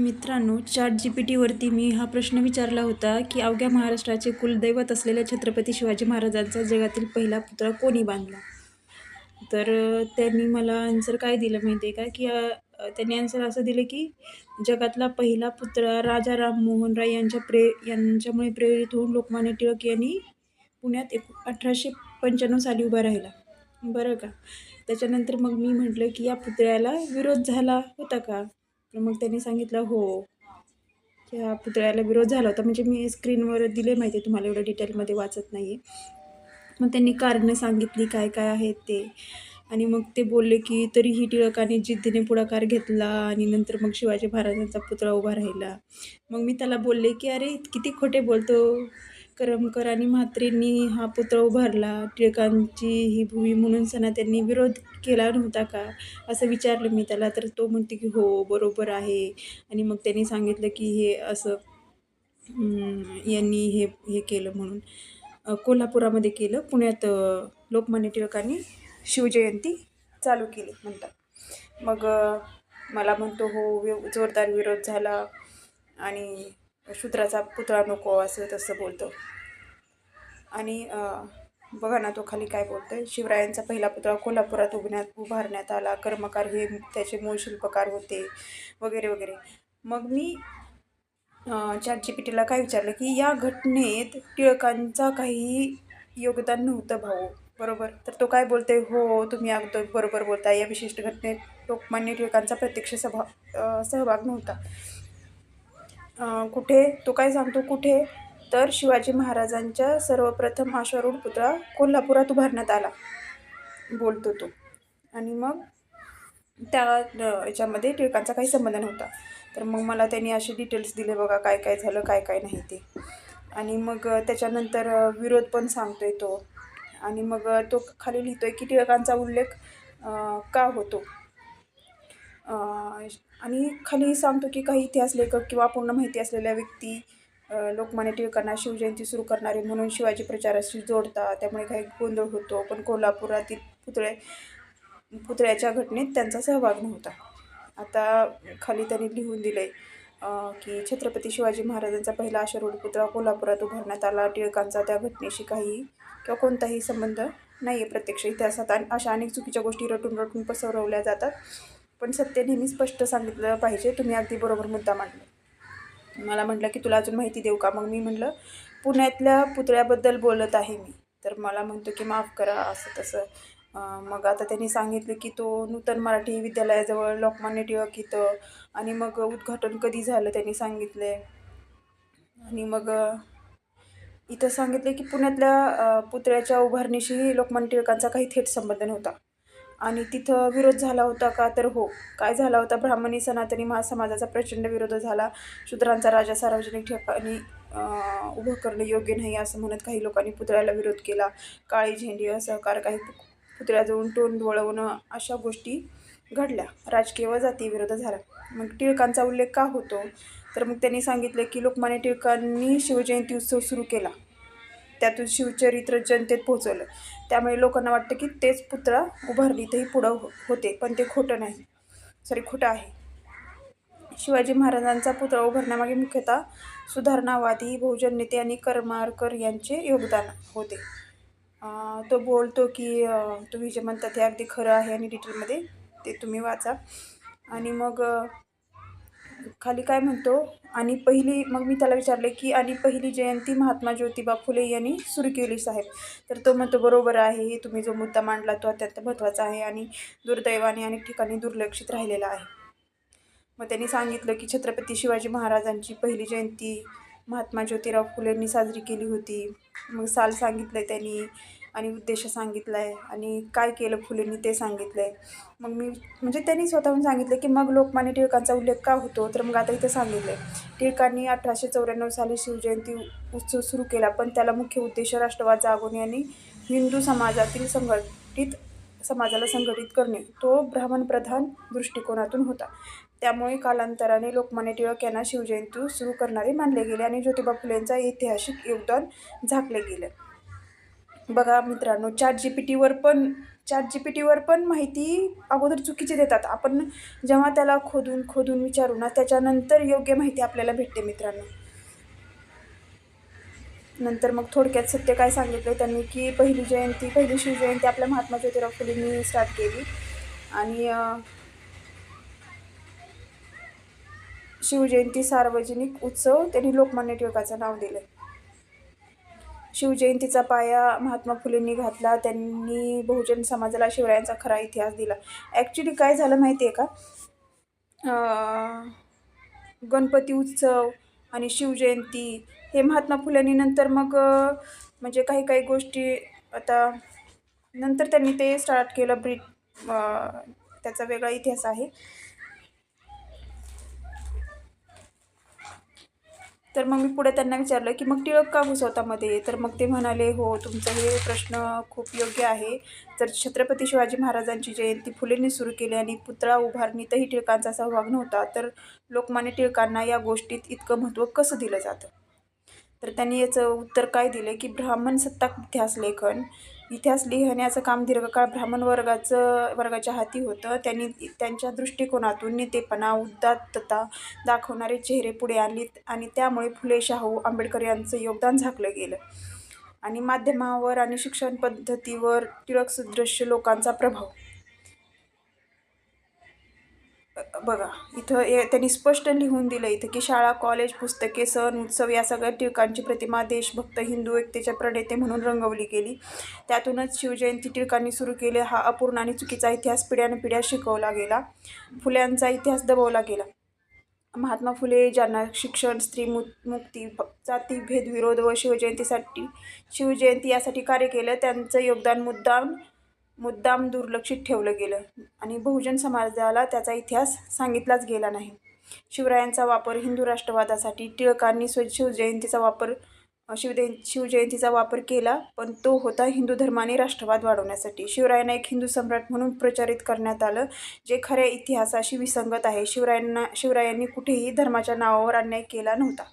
मित्रांनो chat G P टीवरती मी हा प्रश्न विचारला होता की अवघ्या महाराष्ट्राचे कुलदैवत असलेल्या छत्रपती शिवाजी महाराजांचा जगातील पहिला पुतळा कोणी बांधला? तर त्यांनी मला आन्सर काय दिलं माहिती आहे का की त्यांनी आन्सर असं दिलं की जगातला पहिला पुतळा राजा राममोहन राय यांच्या प्रे यांच्यामुळे प्रेरित होऊन लोकमान्य टिळक यांनी पुण्यात एक अठराशे पंच्याण्णव साली उभा राहिला. बरं का? त्याच्यानंतर मग मी म्हटलं की या पुतळ्याला विरोध झाला होता का? तर मग त्यांनी सांगितलं हो. त्या पुतळ्याला विरोध झाला होता. म्हणजे मी स्क्रीनवर दिले माहिती आहे तुम्हाला एवढं डिटेलमध्ये वाचत नाही आहे मग त्यांनी कारणं सांगितली काय काय आहेत ते. आणि मग ते बोलले की तरीही टिळकाने जिद्दीने पुढाकार घेतला आणि नंतर मग शिवाजी महाराजांचा पुतळा उभा राहिला. मग मी त्याला बोलले की अरे किती खोटे बोलतो. करमकर आणि म्हात्रेंनी हा पुतळा उभारला. टिळकांची ही भूमी म्हणून सणा त्यांनी विरोध केला नव्हता का? असं विचारलं मी त्याला. तर तो म्हणते की हो बरोबर आहे. आणि मग त्यांनी सांगितलं की हे असं यांनी हे हे केलं म्हणून. कोल्हापुरामध्ये केलं. पुण्यात लोकमान्य टिळकांनी शिवजयंती चालू केली म्हणतात. मग मला म्हणतो हो जोरदार विरोध झाला आणि शूद्राचा पुतळा नको असं तसं बोलतो. आणि बघा ना तो खाली काय बोलतो आहे शिवरायांचा पहिला पुतळा कोल्हापुरात उभण्यात उभारण्यात आला. कर्मकार हे त्याचे मूळ शिल्पकार होते वगैरे वगैरे. मग मी चॅट जी पी टीला काय विचारलं की या घटनेत टिळकांचा काही योगदान नव्हतं भाऊ. बरोबर? तर तो काय बोलते हो तुम्ही अगदी बरोबर बोलता या विशिष्ट घटनेत लोकमान्य टिळकांचा प्रत्यक्ष सभा सहभाग नव्हता. कुठे? तो काय सांगतो? कुठे? तर शिवाजी महाराजांच्या सर्वप्रथम अश्वारूढ पुतळा कोल्हापुरात उभारण्यात आला बोलतो तो. आणि मग त्या याच्यामध्ये टिळकांचा काही संबंध नव्हता. तर मग मला त्यांनी असे डिटेल्स दिले बघा काय काय झालं काय काय नाही ते. आणि मग त्याच्यानंतर विरोध पण सांगतोय तो. आणि मग तो खाली लिहितोय की टिळकांचा उल्लेख का होतो? आणि खाली सांगतो की काही इतिहास लेखक किंवा पूर्ण माहिती असलेल्या व्यक्ती लोकमान्य टिळकांना शिवजयंती सुरू करणारे म्हणून शिवाजी प्रचाराशी जोडतात त्यामुळे काही गोंधळ होतो. पण कोल्हापुरातील पुतळे पुतळ्याच्या घटनेत त्यांचा सहभाग नव्हता. आता खाली त्यांनी लिहून दिलं आहे की छत्रपती शिवाजी महाराजांचा पहिला आशारूढ पुतळा कोल्हापुरात उभारण्यात आला. टिळकांचा त्या घटनेशी काही किंवा कोणताही संबंध नाही आहे प्रत्यक्ष इतिहासात. आणि अशा अनेक चुकीच्या गोष्टी रटून रटून पसरवल्या जातात. पण सत्य नेहमी स्पष्ट सांगितलं पाहिजे. तुम्ही अगदी बरोबर मुद्दा मांडला. मला म्हटलं की तुला अजून माहिती देऊ का? मग मी म्हटलं पुण्यातल्या पुतळ्याबद्दल बोलत आहे मी. तर मला म्हणतो की माफ करा असं तसं. मग आता त्यांनी सांगितलं की तो नूतन मराठी विद्यालयाजवळ लोकमान्य टिळक इथं. आणि मग उद्घाटन कधी झालं त्यांनी सांगितले. आणि मग इथं सांगितले की पुण्यातल्या पुतळ्याच्या उभारणीशीही लोकमान्य टिळकांचा काही थेट संबंध नव्हता. आणि तिथं विरोध झाला होता का? तर हो. काय झाला होता? ब्राह्मणी सनातनी महासमाजाचा प्रचंड विरोध झाला. शूद्रांचा राजा सार्वजनिक ठिकाणी उभं करणं योग्य नाही असं म्हणत काही लोकांनी पुतळ्याला विरोध केला. काळी झेंडी असहकार काही पुतळ्याजवळून तोंड वळवणं अशा गोष्टी घडल्या. राजकीय व जाती विरोध झाला. मग टिळकांचा उल्लेख का होतो? तर मग त्यांनी सांगितले की लोकमान्य टिळकांनी शिवजयंती उत्सव सुरू केला. त्यातून शिवचरित्र जनतेत पोहोचवलं. त्यामुळे लोकांना वाटतं की तेच पुतळा उभारलीतही पुढं हो होते पण ते खोटं नाही. सॉरी खोटं आहे. शिवाजी महाराजांचा पुतळा उभारण्यामागे मुख्यतः सुधारणावादी बहुजन नेते आणि करमारकर यांचे योगदान होते. तो बोलतो की तुम्ही जे म्हणतात ते अगदी खरं आहे आणि डिटेलमध्ये ते तुम्ही वाचा. आणि मग खाली काय म्हणतो आणि पहिली मग मी त्याला विचारले की आणि पहिली जयंती महात्मा ज्योतिबा फुले यांनी सुरू केली साहेब. तर तो म्हणतो बरोबर आहे हे तुम्ही जो मुद्दा मांडला तो अत्यंत महत्त्वाचा आहे आणि दुर्दैवाने अनेक ठिकाणी दुर्लक्षित राहिलेला आहे. मग त्यांनी सांगितलं की छत्रपती शिवाजी महाराजांची पहिली जयंती महात्मा ज्योतिराव फुलेंनी साजरी केली होती. मग साल सांगितलं त्यांनी आणि उद्देश सांगितला आहे आणि काय केलं फुलेंनी ते सांगितलं आहे मग मी म्हणजे त्यांनी स्वतःहून सांगितलं की मग लोकमान्य टिळकांचा उल्लेख का होतो? तर मग आता इथं सांगितलं आहे टिळकांनी अठराशे चौऱ्याण्णव साली शिवजयंती उत्सव सुरू केला पण त्याला मुख्य उद्देश राष्ट्रवाद जागवणे आणि हिंदू समाजातील संघटित समाजाला संघटित करणे. तो ब्राह्मणप्रधान दृष्टिकोनातून होता. त्यामुळे कालांतराने लोकमान्य टिळक यांना शिवजयंती सुरू करणारे मानले गेले आणि ज्योतिबा फुलेंचा ऐतिहासिक योगदान झाकले गेले. बघा मित्रांनो चॅट जी पी टीवर पण चॅट जी पी टीवर पण माहिती अगोदर चुकीची देतात. आपण जेव्हा त्याला खोदून खोदून विचारू ना त्याच्यानंतर योग्य माहिती आपल्याला भेटते मित्रांनो. नंतर मग थोडक्यात सत्य काय सांगितलं त्यांनी की पहिली जयंती पहिली शिवजयंती आपल्या महात्मा ज्योतिराव फुलेंनी स्टार्ट केली. आणि शिवजयंती सार्वजनिक उत्सव त्यांनी लोकमान्य टिळकाचं नाव दिलं शिवजयंतीचा पाया महात्मा फुलेंनी घातला. त्यांनी बहुजन समाजाला शिवरायांचा खरा इतिहास दिला. ॲक्च्युली काय झालं माहिती आहे का गणपती उत्सव आणि शिवजयंती हे महात्मा फुल्यांनी नंतर मग म्हणजे काही काही गोष्टी आता नंतर त्यांनी ते स्टार्ट केलं. ब्रिट त्याचा वेगळा इतिहास आहे. तर मग मी पुढे त्यांना विचारलं की मग टिळक का घुसवतामध्ये? तर मग ते म्हणाले हो तुमचा हे प्रश्न खूप योग्य आहे. तर छत्रपती शिवाजी महाराजांची जयंती फुलेंनी सुरू केली आणि पुतळा उभारणीतही टिळकांचा सहभाग नव्हता तर लोकमान्य टिळकांना या गोष्टीत इतकं महत्त्व कसं दिलं जातं? तर त्यांनी याचं उत्तर काय दिलं की ब्राह्मण सत्ताक इतिहास लेखन इतिहास लिहिण्याचं काम दीर्घकाळ ब्राह्मण वर्गाचं वर्गाच्या हाती होतं. त्यांनी त्यांच्या दृष्टिकोनातून नेतेपणा उदात्तता दाखवणारे चेहरे पुढे आणले आणि त्यामुळे फुले शाहू आंबेडकर यांचं योगदान झाकलं गेलं. आणि माध्यमावर आणि शिक्षण पद्धतीवर टिळक सदृश्य लोकांचा प्रभाव बघा इथं हे त्यांनी स्पष्ट लिहून दिलं इथं की शाळा कॉलेज पुस्तके सण उत्सव या सगळ्या टिळकांची प्रतिमा देशभक्त हिंदू एकतेच्या प्रणेते म्हणून रंगवली गेली. त्यातूनच शिवजयंती टिळकांनी सुरू केले. हा अपूर्ण आणि चुकीचा इतिहास पिढ्यानपिढ्या शिकवला गेला. फुल्यांचा इतिहास दबवला गेला. महात्मा फुले ज्यांना शिक्षण स्त्री मु मुक्ती जातीभेद जाती भेदविरोध व शिवजयंतीसाठी शिवजयंती यासाठी कार्य केलं त्यांचं योगदान मुद्दाम मुद्दाम दुर्लक्षित ठेवलं गेलं आणि बहुजन समाजाला त्याचा इतिहास सांगितलाच गेला नाही. शिवरायांचा वापर हिंदू राष्ट्रवादासाठी टिळकांनी स्व शिवजयंतीचा वापर शिवजय शिवजयंतीचा वापर केला पण तो होता हिंदू धर्माने राष्ट्रवाद वाढवण्यासाठी. शिवरायांना एक हिंदू सम्राट म्हणून प्रचारित करण्यात आलं जे खऱ्या इतिहासाशी विसंगत आहे. शिवरायांना शिवरायांनी कुठेही धर्माच्या नावावर अन्याय केला नव्हता.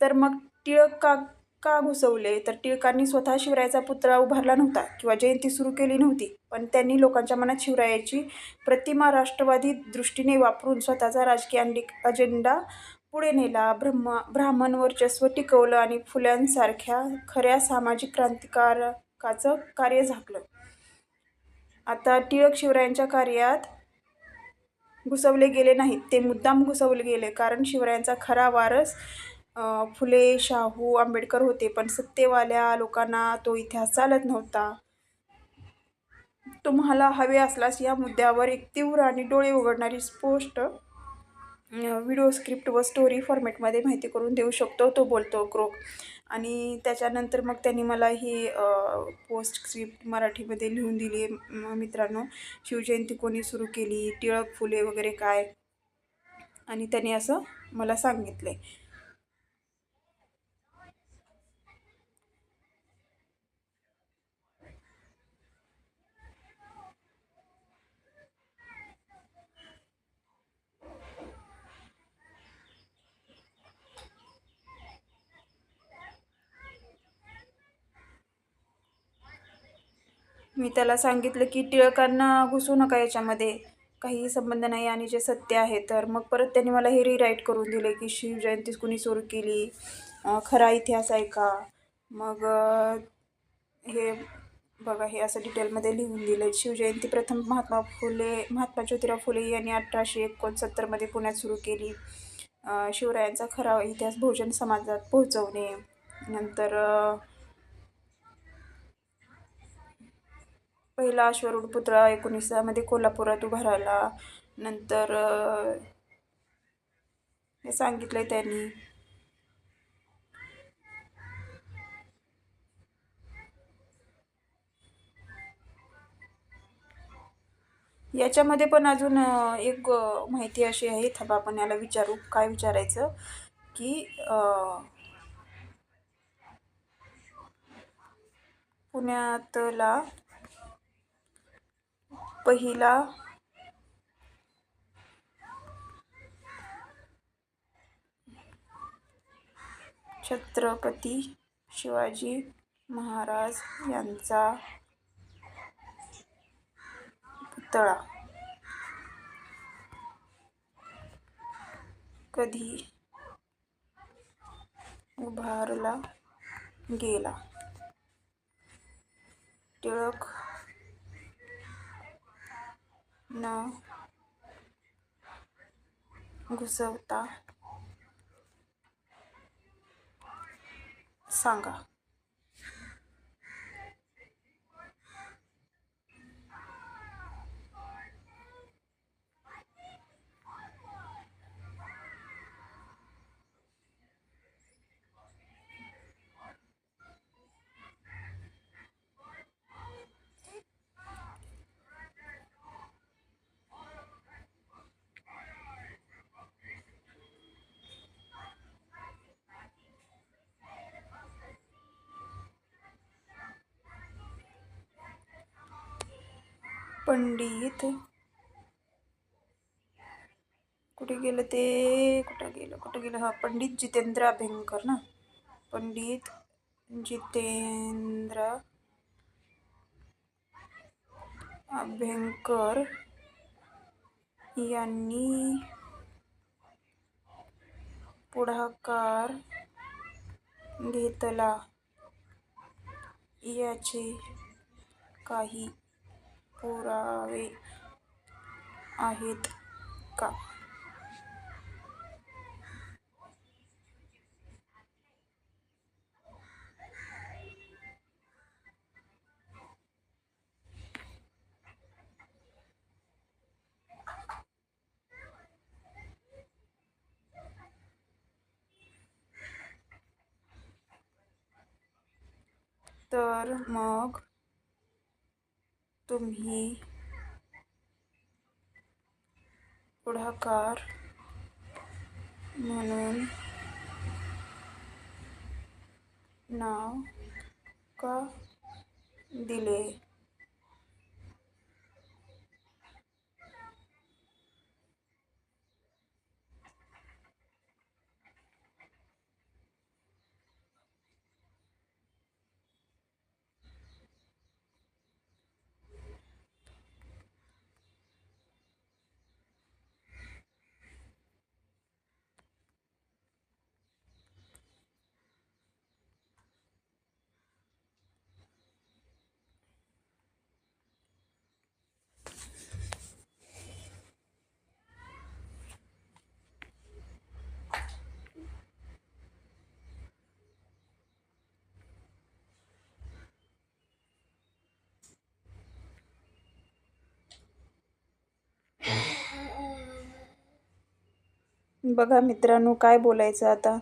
तर मग टिळक का का घुसवले तर टिळकांनी स्वतः शिवरायाचा पुतळा उभारला नव्हता किंवा जयंती सुरू केली नव्हती. पण त्यांनी लोकांच्या मनात शिवरायाची प्रतिमा राष्ट्रवादी दृष्टीने वापरून स्वतःचा राजकीय अंडी अजेंडा पुढे नेला. ब्रह्म ब्राह्मण वर्चस्व टिकवलं आणि फुल्यांसारख्या खऱ्या सामाजिक क्रांतिकारकाचं कार्य झाकलं. आता टिळक शिवरायांच्या कार्यात घुसवले गेले नाहीत. ते मुद्दाम घुसवले गेले कारण शिवरायांचा खरा वारस फुले शाहू आंबेडकर होते पण सत्तेवाल्या लोकांना तो इतिहास चालत नव्हता. तुम्हाला हवे असल्यास या मुद्द्यावर एक तीव्र आणि डोळे उघडणारी स्पोष्ट व्हिडिओ स्क्रिप्ट व स्टोरी फॉर्मॅटमध्ये माहिती करून देऊ शकतो तो बोलतो क्रोक. आणि त्याच्यानंतर मग त्यांनी मला ही पोस्ट स्क्रिप्ट मराठीमध्ये लिहून दिली मित्रांनो. शिवजयंती कोणी सुरू केली टिळक फुले वगैरे काय? आणि त्यांनी असं मला सांगितलं मी त्याला सांगितलं की टिळकांना घुसू नका याच्यामध्ये. काही संबंध नाही आणि जे सत्य आहे तर मग परत त्यांनी मला हे रिराईट करून दिले की शिवजयंती कुणी सुरू केली? खरा इतिहास आहे का? मग हे बघा हे असं डिटेलमध्ये लिहून दिलं शिवजयंती प्रथम महात्मा फुले महात्मा ज्योतिराव फुले यांनी अठराशे एकोणसत्तरमध्ये पुण्यात सुरू केली. शिवरायांचा खरा इतिहास बहुजन समाजात पोहोचवणे. नंतर पहिला अश्वरूढ पुतळा एकोणीसामध्ये कोल्हापुरात उभा राहिला. नंतर हे सांगितलं त्यांनी. याच्यामध्ये पण अजून एक माहिती अशी आहे. थांबा आपण याला विचारू. काय विचारायचं? की पुण्यातला पहिला छत्रपती शिवाजी महाराज यांचा पुतळा. कधी उभारला गेला? टिळक न घुसवता. सांगा. पंडित. कुठे गेलं ते? कुठं गेलं? कुठं गेलं? हा पंडित जितेंद्र अभ्यंकर ना? पंडित जितेंद्र अभ्यंकर यांनी पुढाकार घेतला. याचे काही पुरावे आहेत का? तर मग तुम्ही पुढाकार म्हणून नाव का दिले? बघा मित्रांनो काय बोलायचं आता?